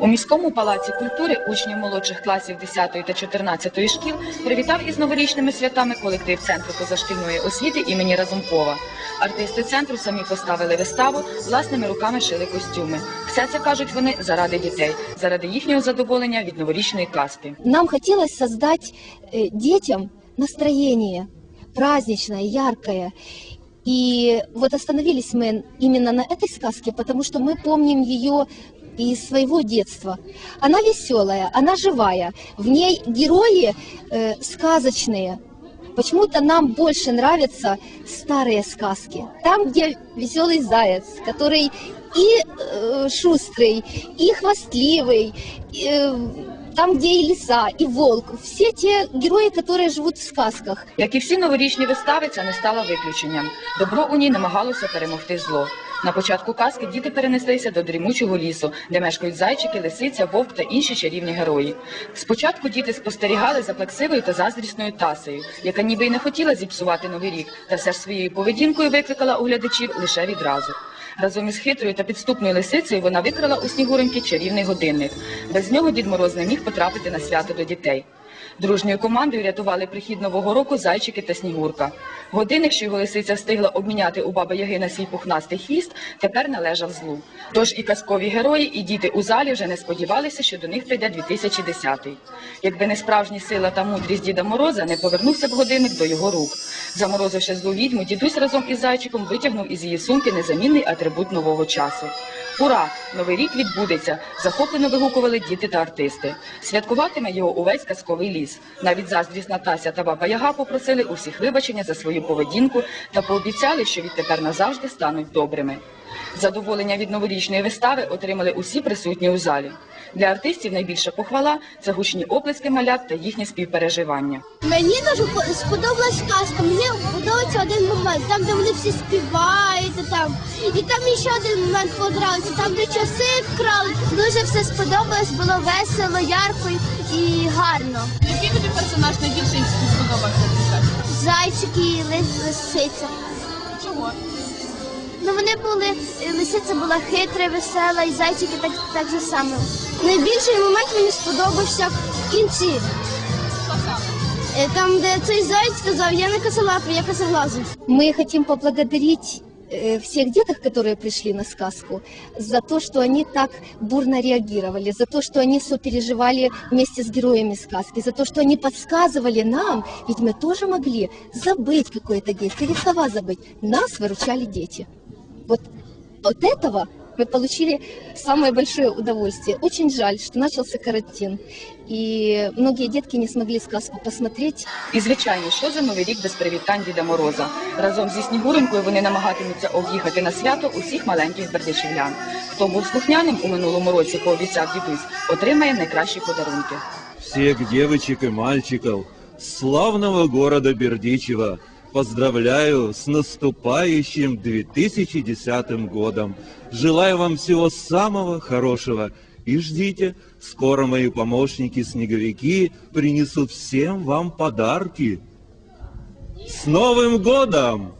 У міському палаці культури учнів молодших класів 10 та 14 шкіл привітав із новорічними святами колектив центру позашкільної освіти імені Разумкова. Артисти центру самі поставили виставу, власними руками шили костюми. Все це кажуть вони заради дітей, заради їхнього задоволення від новорічної казки. Нам хотелось создать э, детям настроение праздничное, яркое. И вот остановились мы именно на этой сказке, потому что мы помним ее из своего детства. Она веселая, она живая. В ней герои э, сказочные. Почему-то нам больше нравятся старые сказки. Там, где веселый заяц, который и э, шустрый, и хвастливый, и, э, там, где и лиса, и волк. Все те герої, які живуть в сказках. Як і всі новорічні вистави, це не стала виключенням. Добро у ній намагалося перемогти зло. На початку казки діти перенеслися до дрімучого лісу, де мешкають зайчики, лисиця, вовк та інші чарівні герої. Спочатку діти спостерігали за плаксивою та заздрісною тасею, яка ніби й не хотіла зіпсувати новий рік, та все ж своєю поведінкою викликала у глядачів лише відразу. Разом із хитрою та підступною лисицею вона викрала у снігуреньки чарівний годинник. Без нього Дід Мороз не міг потрапити на свято до дітей. Дружньою командою рятували прихід нового року зайчики та снігурка. Годинник, що його лисиця встигла обміняти у баби Яги на свій пухнастий хвіст, тепер належав злу. Тож і казкові герої, і діти у залі вже не сподівалися, що до них прийде 2010-й. Якби не справжні сила та мудрість Діда Мороза, не повернувся б годинник до його рук. Заморозивши злу відьму, дідусь разом із зайчиком витягнув із її сумки незамінний атрибут нового часу. Ура! Новий рік відбудеться! Захоплено вигукували діти та артисти. Святкуватиме його увесь казковий ліс. Навіть заздрісна Тася та баба Яга попросили усіх вибачення за свою поведінку та пообіцяли, що відтепер назавжди стануть добрими. Задоволення від новорічної вистави отримали усі присутні у залі. Для артистів найбільша похвала це гучні оплески малят та їхнє співпереживання. Мені дуже по- сподобалась казка. Мені подобається один момент, там, де вони всі співають, там. І там ще один момент подобався, там, де часи вкрали. Дуже все сподобалось, було весело, ярко і гарно. Який тобі персонаж найбільше сподобався? Зайчик і лисиця. Чого? Ну вони були, е, лисиця була хитра, весела, і зайчики так, так же само. Найбільший момент мені сподобався в кінці. Що саме? Е, Там, де цей заяць сказав, я не косолапий, я косоглазий. Мы хотим поблагодарить э, всех деток, которые пришли на сказку, за то, что они так бурно реагировали, за то, что они сопереживали вместе с героями сказки, за то, что они подсказывали нам, ведь мы тоже могли забыть какое-то действие или слова забыть. Нас выручали дети. Вот от этого мы получили самое большое удовольствие. Очень жаль, что начался карантин, и многие детки не смогли сказку посмотреть, І звичайно, що за новий рік без привітань Діда Мороза. Разом зі Снігуренькою вони намагатимуться об'їхати на свято усіх маленьких бердичівлян. Хто був слухняним у минулому році, пообіцяв дідусь, отримає найкращі подарунки. Всех девочек и мальчиков славного города Бердичева поздравляю с наступающим 2010 годом. Желаю вам всего самого хорошего и ждите, скоро мои помощники-снеговики принесут всем вам подарки. С Новым годом!